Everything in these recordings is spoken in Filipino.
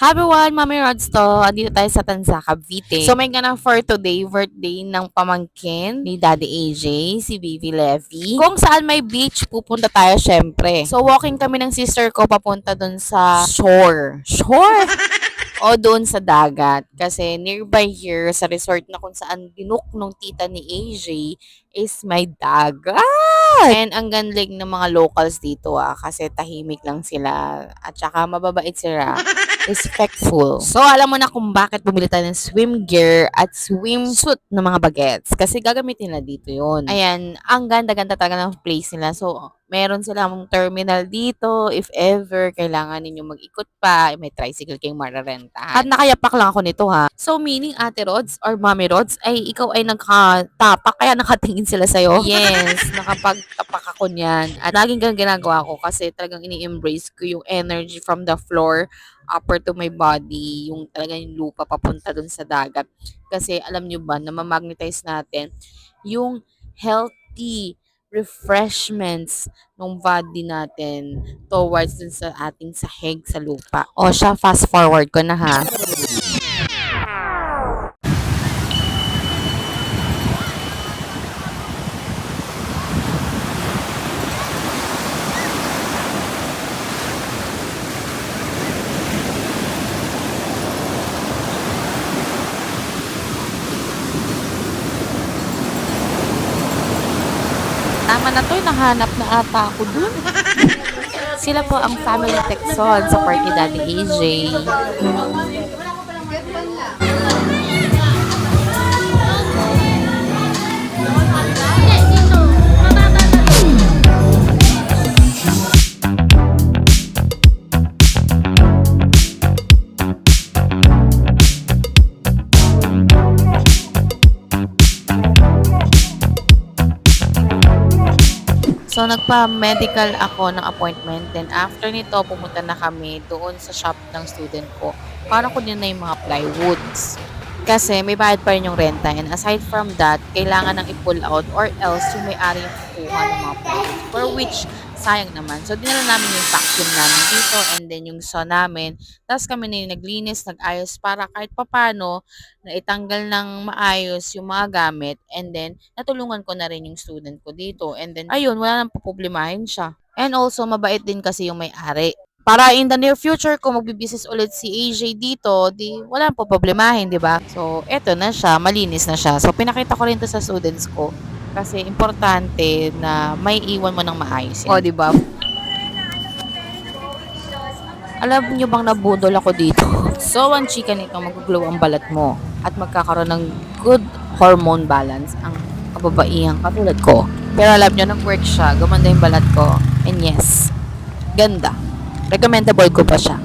Happy one, Mami Rods to. Andito tayo sa Tanza, Cavite. So, may ganang for today, birthday ng pamangkin ni Daddy AJ, si Vivi Levy. Kung saan may beach, pupunta tayo syempre. So, walking kami ng sister ko papunta dun sa shore. Shore? o doon sa dagat. Kasi nearby here, sa resort na kung saan binook nung tita ni AJ, is may dagat. And ang ganling ng mga locals dito ah, kasi tahimik lang sila. At saka mababait sila. Respectful. So, alam mo na kung bakit bumili tayo ng swim gear at swimsuit ng mga bagets. Kasi gagamitin nila dito yon Ayan, ang ganda-ganda talaga ng place nila. So, meron silang terminal dito. If ever, kailangan ninyo mag-ikot pa, may tricycle kayong mararentahan. At nakayapak lang ako nito ha. So, meaning Ate Rods or Mommy Rods, ay ikaw ay nakatapak, kaya nakatingin sila sa'yo? Yes, nakapagtapak ako niyan. At laging ganun ginagawa ko kasi talagang ini-embrace ko yung energy from the floor upper to my body, yung talaga yung lupa papunta dun sa dagat. Kasi alam nyo ba, na mamagnetize natin yung healthy refreshments ng body natin towards dun sa ating sahig sa lupa. O siya, fast forward ko na ha. Tama na to, nahanap na ata ako dun. Sila po ang family Texon sa part ni Daddy AJ. So, nagpa-medical ako ng appointment. Then, after nito, pumunta na kami doon sa shop ng student ko. Para ko din na yung mga plywoods. Kasi may bayad pa rin yung renta. And aside from that, kailangan nang i-pull out or else yung may-ari yung kukuha ng mga plywoods. For which, sayang naman. So, dinala namin yung vacuum namin dito and then yung saw namin. Tapos kami na yung naglinis, nag-ayos para kahit papano na itanggal ng maayos yung mga gamit and then natulungan ko na rin yung student ko dito. And then, ayun, wala nang paproblemahin siya. And also, mabait din kasi yung may-ari. Para in the near future, kung magbibisis ulit si AJ dito, di wala nang problemahin, di ba? So, eto na siya, malinis na siya. So, pinakita ko rin to sa students ko kasi importante na may iwan mo ng maayos yan. O, di ba? Alam niyo bang nabudol ako dito? So, ang chika nito, mag-glow ang balat mo at magkakaroon ng good hormone balance ang kababaihang katulad ko. Pero alam niyo, nag-work siya, gumanda yung balat ko. And yes, ganda. Recommendable ko pa siya.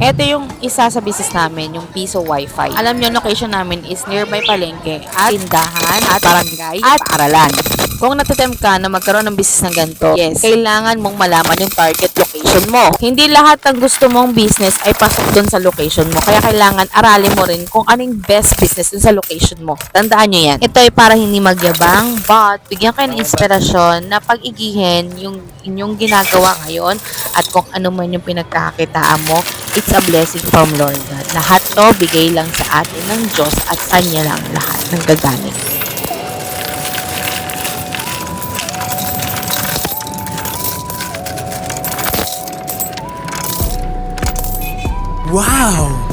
Ito yung isa sa business namin, yung Piso Wi-Fi. Alam nyo, location namin is nearby palengke at tindahan at barangay at aralan. Kung natatem ka na magkaroon ng business ng ganito, yes, kailangan mong malaman yung target location mo. Hindi lahat ng gusto mong business ay pasok dun sa location mo. Kaya kailangan aralin mo rin kung anong best business dun sa location mo. Tandaan nyo yan. Ito ay para hindi magyabang, but bigyan kayo ng inspirasyon na pag-igihin yung inyong ginagawa ngayon at kung ano man yung pinagkakakitaan mo, it's a blessing from Lord God. Lahat to bigay lang sa atin ng Diyos at sa Kanya lang lahat ng gagamit. Wow!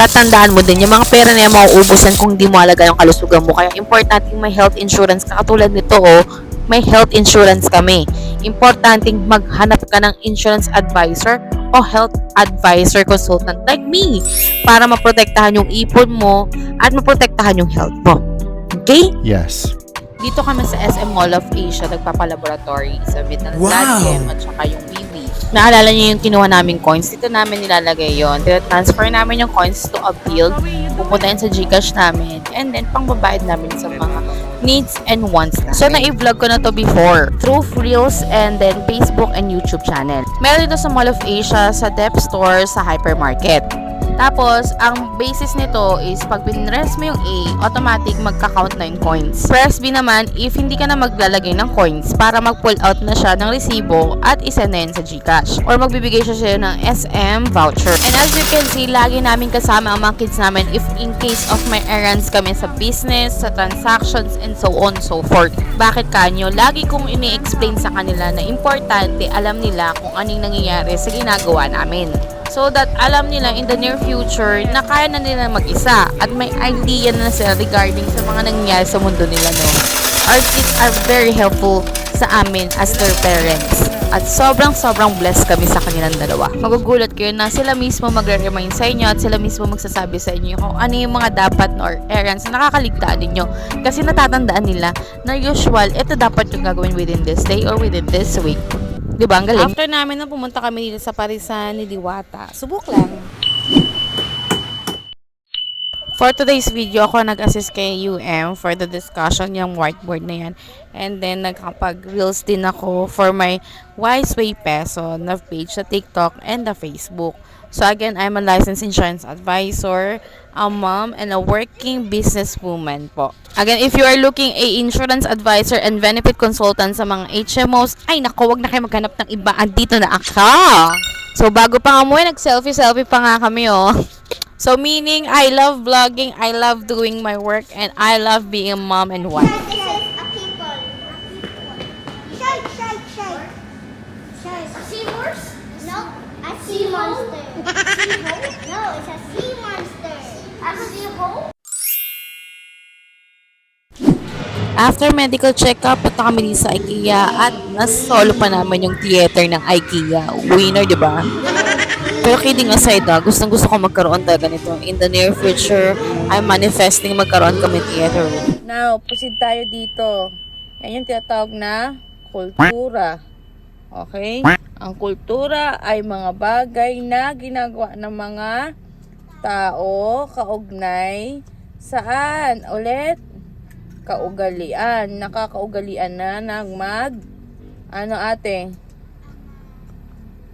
tatandaan mo din, yung mga pera na yan mauubusan kung di mo alaga yung kalusugan mo. Kaya importante may health insurance ka. Katulad nito, oh, may health insurance kami. Importante maghanap ka ng insurance advisor o health advisor consultant like me para maprotektahan yung ipon mo at maprotektahan yung health mo. Okay? Yes. Dito kami sa SM Mall of Asia, nagpapalaboratory sa Vietnam Wow! Gem at saka yung Wiwi. Naalala niyo yung kinuha namin coins? Dito namin nilalagay yon. transfer namin yung coins to a field. Pupunta yun sa Gcash namin. And then, pangbabayad namin sa mga needs and wants namin. So, na-vlog ko na to before. Through Reels and then Facebook and YouTube channel. Meron dito sa Mall of Asia, sa Dep Store, sa Hypermarket. Tapos, ang basis nito is pag pinress mo yung A, automatic magka-count na yung coins. Press B naman if hindi ka na maglalagay ng coins para mag-pull out na siya ng resibo at isend na yun sa GCash. Or magbibigay siya siya ng SM voucher. And as you can see, lagi namin kasama ang mga kids namin if in case of may errands kami sa business, sa transactions, and so on so forth. Bakit kanyo? Lagi kong ini-explain sa kanila na importante alam nila kung anong nangyayari sa ginagawa namin. So that alam nila in the near future na kaya na nila mag-isa at may idea na sila regarding sa mga nangyayari sa mundo nila no. Our kids are very helpful sa amin as their parents. At sobrang sobrang blessed kami sa kanilang dalawa. Magugulat kayo na sila mismo magre-remind sa inyo at sila mismo magsasabi sa inyo kung ano yung mga dapat na or errands na nakakaligtaan ninyo. Kasi natatandaan nila na usual, ito dapat yung gagawin within this day or within this week. Di ba? Ang galing. After namin na pumunta kami dito sa Parisan ni Diwata, subok lang. For today's video, ako nag-assist kay UM for the discussion yung whiteboard na yan. And then, nagkapag-reels din ako for my Wise Way Peso na page sa TikTok and the Facebook. So again, I'm a licensed insurance advisor, a mom, and a working businesswoman po. Again, if you are looking a insurance advisor and benefit consultant sa mga HMOs, ay naku, wag na kayo maghanap ng iba. Andito na ako. So bago pa nga umuwi, nag-selfie-selfie pa nga kami oh. So meaning, I love vlogging, I love doing my work, and I love being a mom and wife. Shark, shark. Shark. A seahorse? No, a sea After medical check-up, punta kami sa IKEA at nasolo pa naman yung theater ng IKEA. Winner, di ba? Pero kidding aside, ah, gustong gusto ko magkaroon talaga nito. In the near future, I'm manifesting magkaroon kami theater. Now, proceed tayo dito. Yan yung tinatawag na kultura. Okay? Ang kultura ay mga bagay na ginagawa ng mga tao kaugnay saan? Ulit? Kaugalian. Nakakaugalian na ng mag ano ate?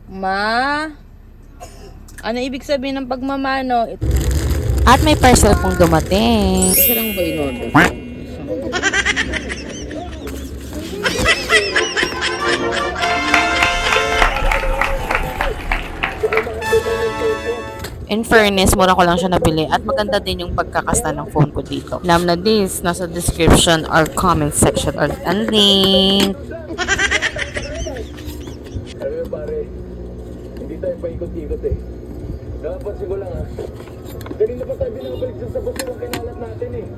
Ma ano ibig sabihin ng pagmamano? At may parcel pong dumating. Isa lang ba in-order? In fairness, mura ko lang siya nabili at maganda din yung pagkakasta ng phone ko dito. Alam na this, nasa description or comment section or ang link. Mo pare, hindi tayo paikot-ikot eh. Nakapansin ko lang ha. Ganun na pa tayo binabalik sa sabos ng kinalat natin eh.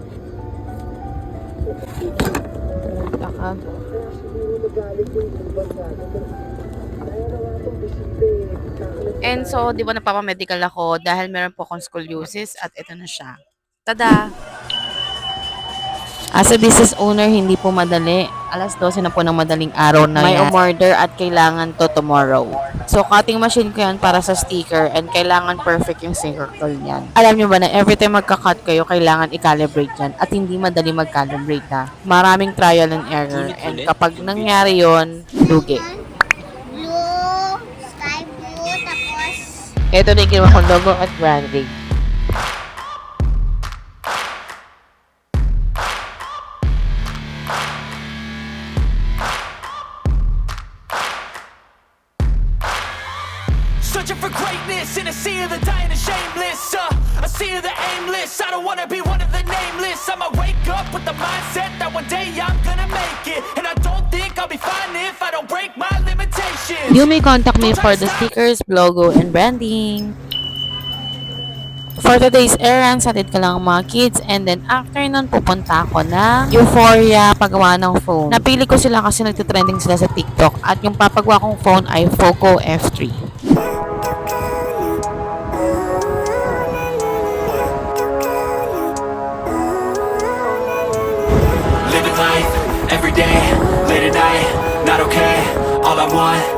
Taka. Siguro nagalit yung ibang And so, di ba napapamedical ako dahil meron po akong scoliosis at ito na siya. Tada! As a business owner, hindi po madali. Alas 12 na po ng madaling araw na May umorder at kailangan to tomorrow. So, cutting machine ko yan para sa sticker and kailangan perfect yung circle niyan. Alam nyo ba na every time magka-cut kayo, kailangan i-calibrate yan at hindi madali mag-calibrate na. Maraming trial and error and kapag nangyari yon lugi. Ito na yung ginawa kong logo at branding. Searching for greatness in a sea of the dying and shameless. Uh, a sea of the aimless. I don't wanna be one of the nameless. I'ma wake up with the mindset that one day I'm gonna make it. And I don't think I'll be fine if I don't break my. You may contact me for the stickers, logo, and branding. For today's errands, hatid ko lang ang mga kids and then after nun, pupunta ako na Euphoria paggawa ng phone. Napili ko sila kasi nagtitrending sila sa TikTok at yung papagawa kong phone ay Foco F3. Living life every day, late at night, not okay. All I want,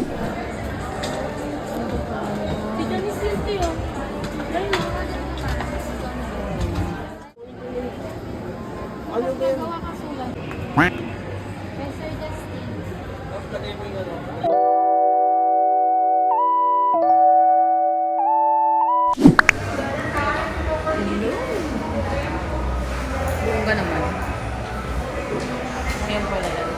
Buong ka naman. Ngayon pala yan.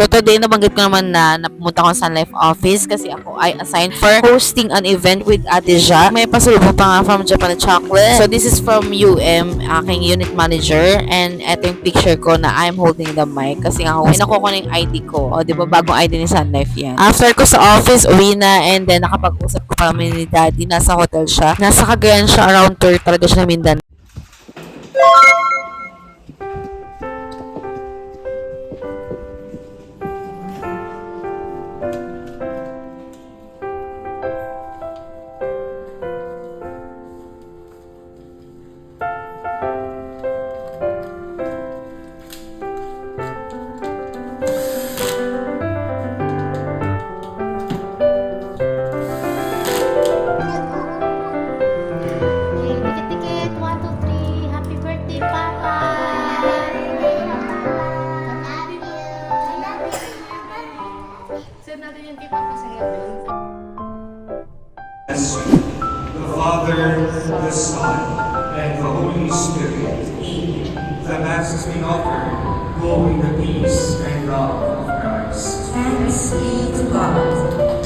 So today nabanggit ko naman na napumunta ko sa Life office kasi ako ay assigned for hosting an event with Ate Ja. May pasalubong pa nga from Japan Chocolate. So this is from UM, aking unit manager. And eto yung picture ko na I'm holding the mic kasi nga ako, nakuha ko na yung ID ko. O di ba bagong ID ni Sun Life yan. After ko sa office, uwi na and then nakapag-usap ko pa kami ni Daddy. Nasa hotel siya. Nasa Cagayan siya around tour talaga siya na Mindanao. Peace and love of Christ. Thanks be to God.